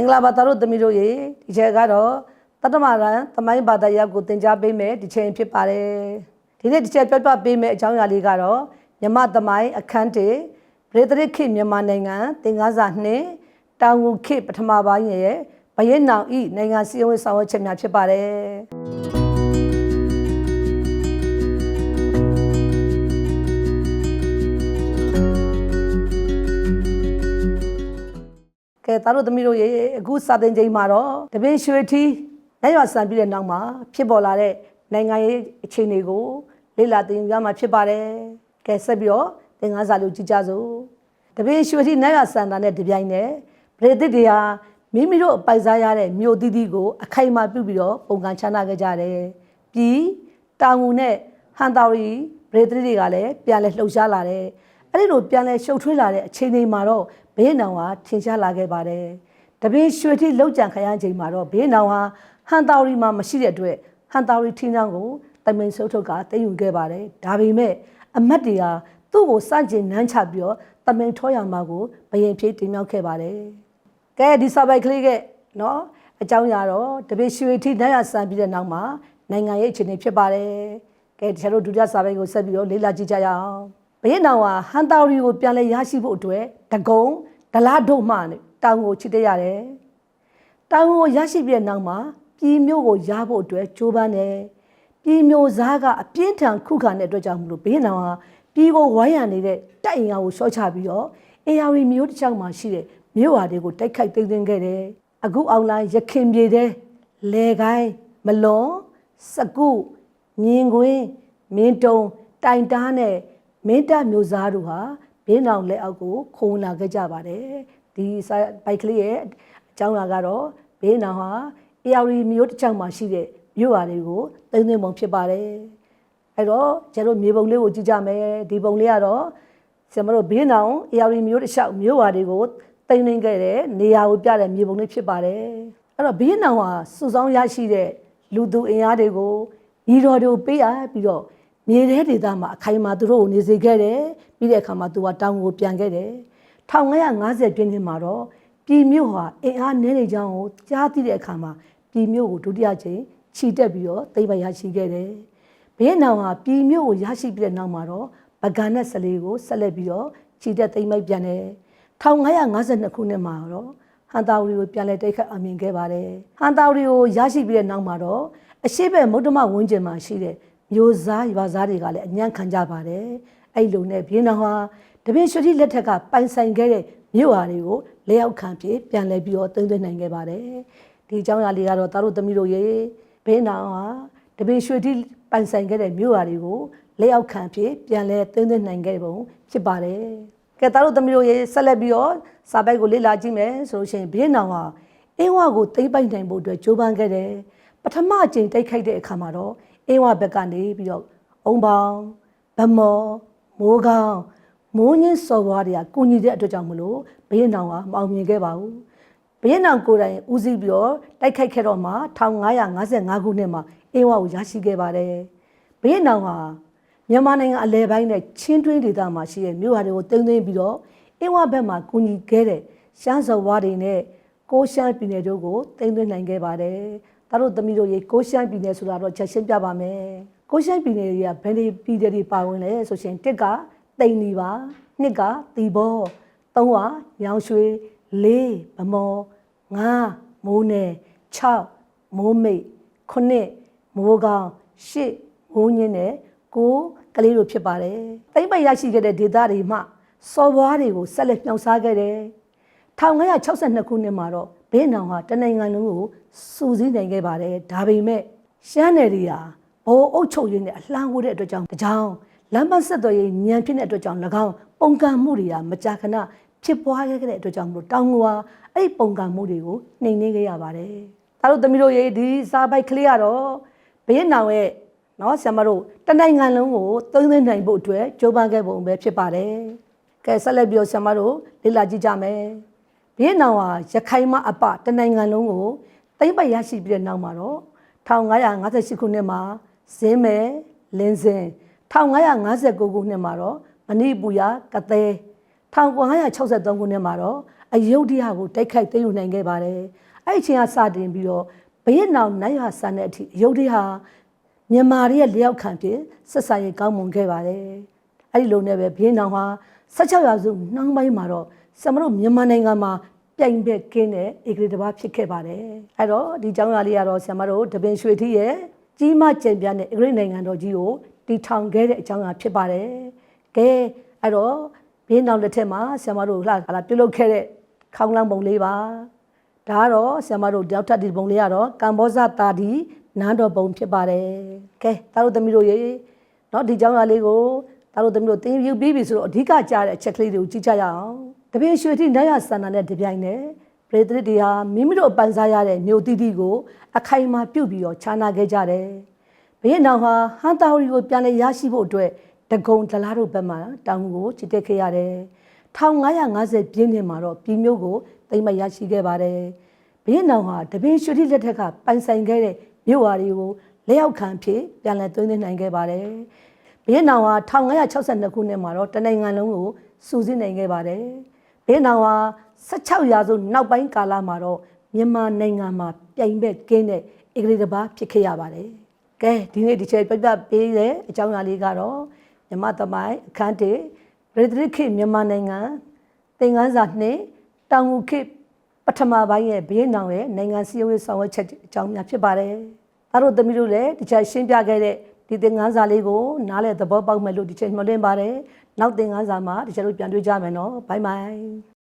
င်္ဂလာပါသားတို့သမီးတို့ရေဒီချက်ကတော့တတ္တမရန်သမိုင်းဘာသာရပ်ကိုသင်ကြားပေးမယ်ဒီချိန်ဖြစ်ပါတယ်ဒီနေ့ဒီချက်ပြပြပေးမယ်အကြောင်းအရာလေးကတော့မြမသမိုင်းအခန်းတေဗြေဒရစ်ခေတ်မြန်မာနိုင်ငံသင်္ကားစာနှင့်တောင်ငူခေတ်ပထမပိုင်းရဲ့ဘရင်နောင်ဤနိုင်ငံစည်းဝေးဆောင်ရွက်ချက်များဖြစ်ပါတယ် သားတို့သမီးတို့ရေအခုစာသင်ချိန်မှာတော့တပင်းရွှေထီးနိုင်ရွာဆန်ပြီးတဲ့နောက်မှာဖြစ်ပေါ်လာတဲ့နိုင်ငံရေးအခြေအနေကိုလေ့လာသင်ယူရမှာဖြစ်ပါတယ်ကဲဆက်ပြီးတော့သင်ခန်းစာလေးကိုကြည့်ကြစို့တပင်းရွှေထီးနိုင်ရွာဆန်တာနဲ့တပြိုင်နက်ဗရေသစ်တွေဟာမိမိတို့ပိုက်စားရတဲ့မြို့သီးသီးကိုအခိုင်အမာပြုပြီးတော့ပုံကန်ချနာခဲ့ကြတယ်ပြီးတောင်ငူနဲ့ဟန်တာရီဗရေသစ်တွေကလည်းပြန်လဲလှုပ်ရှားလာတယ်အဲ့ဒီလိုပြန်လဲရှုပ်ထွေးလာတဲ့အခြေအနေမှာတော့ ဘေးနောင်ဟာထင်ရှားလာခဲ့ပါတယ်။တပင်းရွှေထိလောက်ကြံခရမ်းချိန်မှာတော့ဘေးနောင်ဟာဟန်တာရီမှာမရှိတဲ့အတွက်ဟန်တာရီထင်းချောင်းကိုတမင်ဆုပ်ထုတ်ကတည်ယူခဲ့ပါတယ်။ဒါပေမဲ့အမတ်တွေဟာသူ့ကိုစန့်ကျင်နှမ်းချပြီးတော့တမင်ထောရမှာကိုဘယင်ဖြေးတင်မြောက်ခဲ့ပါတယ်။ကဲဒီစာပိုက်ကလေးကနော်အကြောင်းရတော့တပင်းရွှေထိနိုင်ရဆန်ပြီးတဲ့နောက်မှာနိုင်ငံရေးအခြေအနေဖြစ်ပါတယ်။ကဲတခြားတို့ဒုတိယစာပိုက်ကိုဆက်ပြီးတော့လေ့လာကြည့်ကြရအောင်။ ဘယင်နောင်ဟာဟန်တာရီကိုပြန်လဲရရှိဖို့အတွက်တကုံဒလားတို့မှတောင်ကိုချစ်တဲ့ရတယ်။တောင်ကိုရရှိပြီးတဲ့နောက်မှာပြည်မျိုးကိုရဖို့အတွက်ကြိုးပမ်းတယ်။ပြည်မျိုးသားကအပြင်းထန်ခုခံတဲ့အတွက်ကြောင့်မလို့ဘေးနောင်ဟာပြည်ကိုဝိုင်းရနေတဲ့တိုက်အင်အားကိုရှော့ချပြီးတော့အေယာရီမျိုးတစ်ချောင်းမှာရှိတဲ့မြို့ဝါတွေကိုတိုက်ခိုက်သိမ်းသွင်းခဲ့တယ်။အခုအောင်လိုင်းရခင်ပြေတဲ့လေကိုင်းမလွန်စကုမြင်းကွင်းမင်းတုံတိုင်တားနဲ့ မင်းတပ်မျိုးသားတို့ဟာဘေးနောင်လက်အောက်ကိုခုံလာခဲ့ကြပါတယ်ဒီဘိုက်ကလေးရဲ့အကြောင်းအရာကတော့ဘေးနောင်ဟာအေယာရီမျိုးတစ်ချောင်းမှာရှိတဲ့မြို့ဟာတွေကိုသိမ်းသိမ်းပုံဖြစ်ပါတယ်အဲ့တော့ကျတို့မြေပုံလေးကိုကြည့်ကြမယ်ဒီပုံလေးကတော့ဆရာမတို့ဘေးနောင်အေယာရီမျိုးတစ်ချောင်းမြို့ဟာတွေကိုသိမ်းသိမ်းခဲ့တဲ့နေရာကိုပြတဲ့မြေပုံလေးဖြစ်ပါတယ်အဲ့တော့ဘေးနောင်ဟာစုဆောင်းရရှိတဲ့လူသူအင်အားတွေကိုညီတော်တို့ပေးရပြီးတော့ မြေထဲဒေသမှာအခိုင်အမာသူတို့ကိုနေစေခဲ့တယ်ပြီးတဲ့အခါမှာသူကတောင်ကိုပြန်ခဲ့တယ်1950ပြည့်နှစ်မှာတော့ပြည်မြို့ဟာအင်အားနည်းနေကြောင်းကိုကြားသိတဲ့အခါမှာပြည်မြို့ကိုဒုတိယချိန်ခြိတက်ပြီးတော့သိမ်းပိုက်ရရှိခဲ့တယ်ဘင်းနောင်ဟာပြည်မြို့ကိုရရှိပြီးတဲ့နောက်မှာတော့ဗဂန်နဲ့စလေးကိုဆက်လက်ပြီးတော့ခြိတက်သိမ်းပိုက်ပြန်တယ်1552ခုနှစ်မှာတော့ဟန်တာဝရီကိုပြန်လည်တိုက်ခတ်အမြင်ခဲ့ပါတယ်ဟန်တာဝရီကိုရရှိပြီးတဲ့နောက်မှာတော့အရှိဘက်မုဒ္ဓမဝန်းကျင်မှာရှိတဲ့ မျိုးစားရွာစားတွေကလည်းအညံ့ခံကြပါတယ်အဲ့လိုနဲ့ဘင်းတော်ဟာတပင်းရွှေတိလက်ထက်ကပိုင်ဆိုင်ခဲ့တဲ့မြို့ဟာတွေကိုလက်အောက်ခံဖြစ်ပြန်လဲပြီးတော့သုံးသွင်းနိုင်ခဲ့ပါတယ်ဒီအကြောင်းအရာလေးကတော့သားတို့သမီးတို့ရေဘင်းတော်ဟာတပင်းရွှေတိပိုင်ဆိုင်ခဲ့တဲ့မြို့ဟာတွေကိုလက်အောက်ခံဖြစ်ပြန်လဲသုံးသွင်းနိုင်ခဲ့ပုံဖြစ်ပါတယ်ကဲသားတို့သမီးတို့ရေဆက်လက်ပြီးတော့စာပိုက်ကိုလေ့လာကြည့်မယ်ဆိုလို့ရှိရင်ဘင်းတော်ဟာအင်းဝကိုသိမ့်ပိုက်နိုင်ဖို့အတွက်ကြိုးပမ်းခဲ့တယ်ပထမအကြိမ်တိုက်ခိုက်တဲ့အခါမှာတော့ အင်းဝဘက်ကနေပြီးတော့အုံပေါင်းဗမော်မိုးကောင်းမိုးညင်းစော်ဘွားတွေကကုညီတဲ့အတွက်ကြောင့်မလို့ဘရင်နောင်ကမအောင်မြင်ခဲ့ပါဘူးဘရင်နောင်ကိုယ်တိုင်ဦးစီးပြီးတော့တိုက်ခိုက်ခဲ့တော့မှ1555ခုနှစ်မှာအင်းဝကိုရရှိခဲ့ပါတယ်ဘရင်နောင်ဟာမြန်မာနိုင်ငံအလဲပိုင်းနဲ့ချင်းတွင်းဒေသမှာရှိတဲ့မြို့ဟာတွေကိုတင်းသိမ်းပြီးတော့အင်းဝဘက်မှာကုညီခဲ့တဲ့ရှမ်းစော်ဘွားတွေနဲ့ကိုရှမ်းပြည်နယ်တို့ကိုတင်းသွင်းနိုင်ခဲ့ပါတယ်။ဒါ တို့သမီးတို့ရေကိုရှမ်းပြည်နယ်ဆိုတာတော့ချက်ရှင်းပြပါမယ်။ကိုရှမ်းပြည်နယ်တွေကဘယ်လိုပြည်နယ်တွေပါဝင်လဲဆိုရှင်တစ်ကတိန်နီပါနှစ်ကတီဘောသုံးကရောင်ရွှေလေးဗမောငါးမိုးနယ်6မိုးမိတ်9မိုးကောင်း10မိုးညင်းနဲ့9ကလေးတို့ဖြစ်ပါတယ်။တိမ့်ပိုက်ရရှိခဲ့တဲ့ဒေသတွေမှာစော်ဘွားတွေကိုဆက်လက်နှောက်စားခဲ့တယ်။1962ခုနှစ်မှာတော့ ဘေးနောင်ဟာတနိုင်ငံလုံးကိုစူးစီးနိုင်ခဲ့ပါတယ်ဒါပေမဲ့ရှမ်းနယ်တွေဟာဘိုးအုပ်ချုပ်ရင်းနဲ့အလှမ်းဝတ်တဲ့အတွက်ကြောင့်တကြောင်လမ်းမဆက်သွယ်ရေးညံဖြစ်တဲ့အတွက်ကြောင့်၎င်းပုံကံမှုတွေကမကြာခဏဖြစ်ပွားခဲ့တဲ့အတွက်ကြောင့်မလို့တောင်ငွာအဲ့ဒီပုံကံမှုတွေကိုနှိမ်နှင်းခဲ့ရပါတယ်ဒါတို့သမီးတို့ရေဒီစာပိုက်ကလေးကတော့ဘေးနောင်ရဲ့နော်ဆရာမတို့တနိုင်ငံလုံးကိုသုံးသိနိုင်ဖို့အတွက်ကြိုးပမ်းခဲ့ပုံပဲဖြစ်ပါတယ်ကဲဆက်လက်ပြောဆရာမတို့လေ့လာကြည့်ကြမယ် ဗီယက်နမ်ဟာရခိုင်မှအပတနိုင်ငံလုံးကိုသိမ့်ပိုက်ရရှိပြီးတဲ့နောက်မှာတော့1558ခုနှစ်မှာဇင်းမဲလင်းစင်1559ခုနှစ်မှာတော့မဏိပူရကသဲ1963ခုနှစ်မှာတော့အယုဒ္ဓယကိုတိုက်ခိုက်သိမ်းယူနိုင်ခဲ့ပါတယ်အဲ့ဒီအချိန်ကစတင်ပြီးတော့ဘုရင်နောင်နိုင်ဟာဆန်တဲ့အထိအယုဒ္ဓယမြန်မာရဲ့လျောက်ခံဖြစ်ဆက်ဆံရေးကောင်းမွန်ခဲ့ပါတယ်အဲ့ဒီလိုနဲ့ပဲဘုရင်နောင်ဟာ16ရာစုနှောင်းပိုင်းမှာတော့ ဆမတို့မြန်မာနိုင်ငံမှာပြိုင်ဘက်ကင်းတဲ့ဧကရေတဘာဖြစ်ခဲ့ပါတယ်အဲ့တော့ဒီကျောင်းသားလေးကတော့ဆမတို့တပင်ရွှေထီးရဲ့ကြီးမကျင်ပြတဲ့ဧကရေနိုင်ငံတော်ကြီးကိုတည်ထောင်ခဲ့တဲ့အကြောင်းအရာဖြစ်ပါတယ်ကဲအဲ့တော့ဘင်းနောက်လက်ထက်မှာဆမတို့လှလာပြုတ်လုခဲ့တဲ့ခေါင်းလောင်းပုံလေးပါဒါကတော့ဆမတို့တောက်ထပ်ဒီပုံလေးကတော့ကမ္ဘောဇတာဒီနန်းတော်ပုံဖြစ်ပါတယ်ကဲသားတို့သမီးတို့ရေเนาะဒီကျောင်းသားလေးကိုသားတို့သမီးတို့သင်ယူပြီးပြီဆိုတော့အဓိကကြားတဲ့အချက်ကလေးတွေကိုကြည့်ကြရအောင် တပည့်ရွှေတိနတ်ရဆန္ဒနဲ့တပြိုင်တည်းပရိသတ်တွေဟာမိမိတို့ပန်စားရတဲ့မြို့တိတိကို အခိုင်အမာပြုတ်ပြီးတော့ခြာနာခဲ့ကြတယ်ဘုရင်တော်ဟာဟန်တာဝရီကိုပြန်လည်ရရှိဖို့အတွက်တကုံဒလားတို့ဘက်မှတောင်းကိုချစ်တက်ခဲ့ရတယ်1550ပြည့်နှစ်မှာတော့ပြည်မျိုးကိုသိမ်းမရရှိခဲ့ပါတယ်ဘုရင်တော်ဟာတပည့်ရွှေတိလက်ထက်ကပိုင်ဆိုင်ခဲ့တဲ့မြို့ဝါတွေကိုလက်အောက်ခံဖြစ်ပြန်လည်သွင်းသင်းနိုင်ခဲ့ပါတယ်ဘုရင်တော်ဟာ1562ခုနှစ်မှာတော့တနိုင်ငံလုံးကိုစူးစိနိုင်ခဲ့ပါတယ် ဘုရင်တော်ဟာ16ရာစုနောက်ပိုင်းကာလမှာတော့မြန်မာနိုင်ငံမှာပြိုင်ဘက်ကင်းတဲ့ဧကရေတဘာဖြစ်ခဲ့ရပါတယ်ကဲဒီနေ့ဒီချက်ပြပြပေးတဲ့အကြောင်းအရာလေးကတော့မြမသမိုင်းအခန်းတေဗရဒရစ်ခေတ်မြန်မာနိုင်ငံသင်္ကန်းစာနှင့်တောင်ငူခေတ်ပထမပိုင်းရဲ့ဘိန်းနောင်ရဲ့နိုင်ငံစည်းဝေးဆောင်ရွက်ချက်အကြောင်းများဖြစ်ပါတယ်။ဒါတို့သမီးတို့လည်းဒီချက်ရှင်းပြခဲ့တဲ့ဒီသင်္ကန်းစာလေးကိုနားလည်သဘောပေါက်မယ်လို့ဒီချက်မျှော်လင့်ပါတယ်။ နောက်သင်္ကန်းစာမှာဒီချက်တို့ပြန်တွေ့ကြမယ်နော်။ဘိုင်ဘိုင်